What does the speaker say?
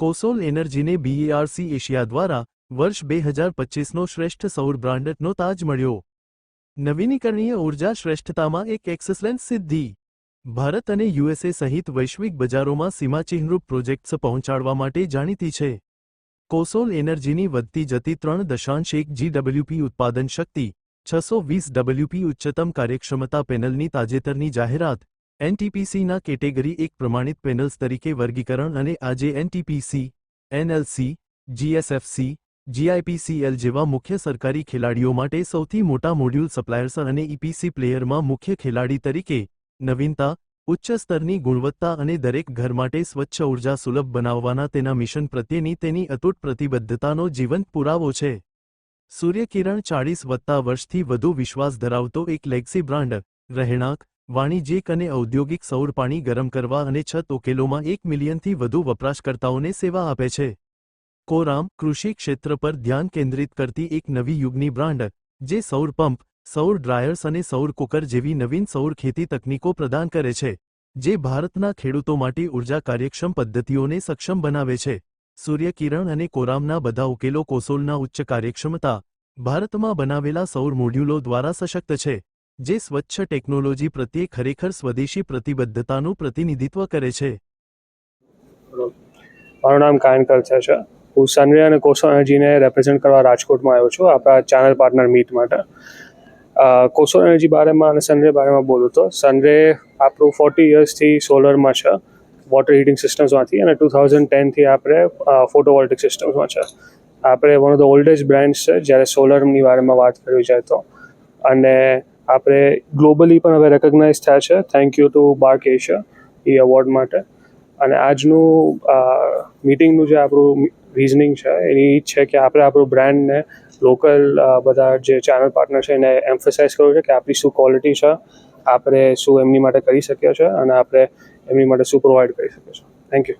કોસોલ એનર્જીને બીએઆરસી એશિયા દ્વારા વર્ષ બે હજાર પચીસનો શ્રેષ્ઠ સૌર બ્રાન્ડનો તાજ મળ્યો નવીનીકરણીય ઉર્જા શ્રેષ્ઠતામાં એક એક્સસલેન્સ સિદ્ધિ ભારત અને યુએસએ સહિત વૈશ્વિક બજારોમાં સીમાચિહ્નરૂપ પ્રોજેક્ટ્સ પહોંચાડવા માટે જાણીતી છે કોસોલ એનર્જીની વધતી જતી ત્રણ દશાંશ એક જીડબ્લ્યુપી ઉત્પાદન શક્તિ છસો વીસ ડબલ્યુપી ઉચ્ચતમ કાર્યક્ષમતા પેનલની તાજેતરની જાહેરાત એનટીપીસીના કેટેગરી એક પ્રમાણિત પેનલ્સ તરીકે વર્ગીકરણ અને આજે એનટીપીસી એનએલસી જીએસએફસી જીઆઈપીસીએલ જેવા મુખ્ય સરકારી ખેલાડીઓ માટે સૌથી મોટા મોડ્યુલ સપ્લાયર્સ અને ઇપીસી પ્લેયરમાં મુખ્ય ખેલાડી તરીકે નવીનતા, ઉચ્ચ સ્તરની ગુણવત્તા અને દરેક ઘર માટે સ્વચ્છ ઊર્જા સુલભ બનાવવાના તેના મિશન પ્રત્યેની તેની અતૂટ પ્રતિબદ્ધતાનો જીવંત પુરાવો છે. સૂર્યકિરણ ચાળીસ વત્તા વર્ષથી વધુ વિશ્વાસ ધરાવતો એક લેક્સી બ્રાન્ડ, રહેણાંક વાણિજ્યિક અને ઔદ્યોગિક સૌર પાણી ગરમ કરવા અને છત ઉકેલોમાં એક મિલિયનથી વધુ વપરાશકર્તાઓને સેવા આપે છે. કોરામ કૃષિ ક્ષેત્ર પર ધ્યાન કેન્દ્રિત કરતી એક નવી યુગની બ્રાન્ડ, જે સૌર પંપ, સૌર ડ્રાયર્સ અને સૌર કુકર જેવી નવીન સૌર ખેતી તકનીકો પ્રદાન કરે છે, જે ભારતના ખેડૂતો માટે ઊર્જા કાર્યક્ષમ પદ્ધતિઓને સક્ષમ બનાવે છે. સૂર્યકિરણ અને કોરામના બધા ઉકેલો કોસોલના ઉચ્ચ કાર્યક્ષમતા, ભારતમાં બનાવેલા સૌર મોડ્યુલો દ્વારા સશક્ત છે. જે સ્વચ્છ ટેકનોલોજી પ્રત્યે ખરેખર સ્વદેશી પ્રતિબદ્ધતાનું પ્રતિનિધિત્વ કરે છે. મારું નામ કાયન છે. હું સનરે અને કોસો એનર્જીને રેપ્રેઝેન્ટ કરવા રાજકોટમાં આવ્યો છું. આપણા ચેનલ પાર્ટનર મીટ માટે. કોસો એનર્જી બારેમાં અને સનરે બારેમાં બોલું તો સનરે આપણું ફોર્ટી યર્સથી સોલરમાં છે વોટર હીટિંગ સિસ્ટમ્સમાંથી અને ટુ થાઉઝન્ડ ટેનથી આપણે ફોટોવોલ્ટિક સિસ્ટમ્સમાં છે. આપણે one of the oldest brands છે. જ્યારે સોલરની બારેમાં વાત કરવી જાય તો. અને આપણે ગ્લોબલી પણ હવે રેકગ્નાઇઝ થયા છે. Thank you to Bark Asia A award માટે. અને આજનું મીટિંગનું જે આપણું રિઝનિંગ છે, એની એ છે કે આપણે આપણું બ્રાન્ડને લોકલ બધા જે ચેનલ પાર્ટનર છે એને એમ્ફસાઇઝ કરવું છે કે આપણી શું ક્વોલિટી છે, આપણે શું એમની માટે કરી શકીએ છીએ અને આપણે એમની માટે શું પ્રોવાઈડ કરી શકીએ છીએ. Thank you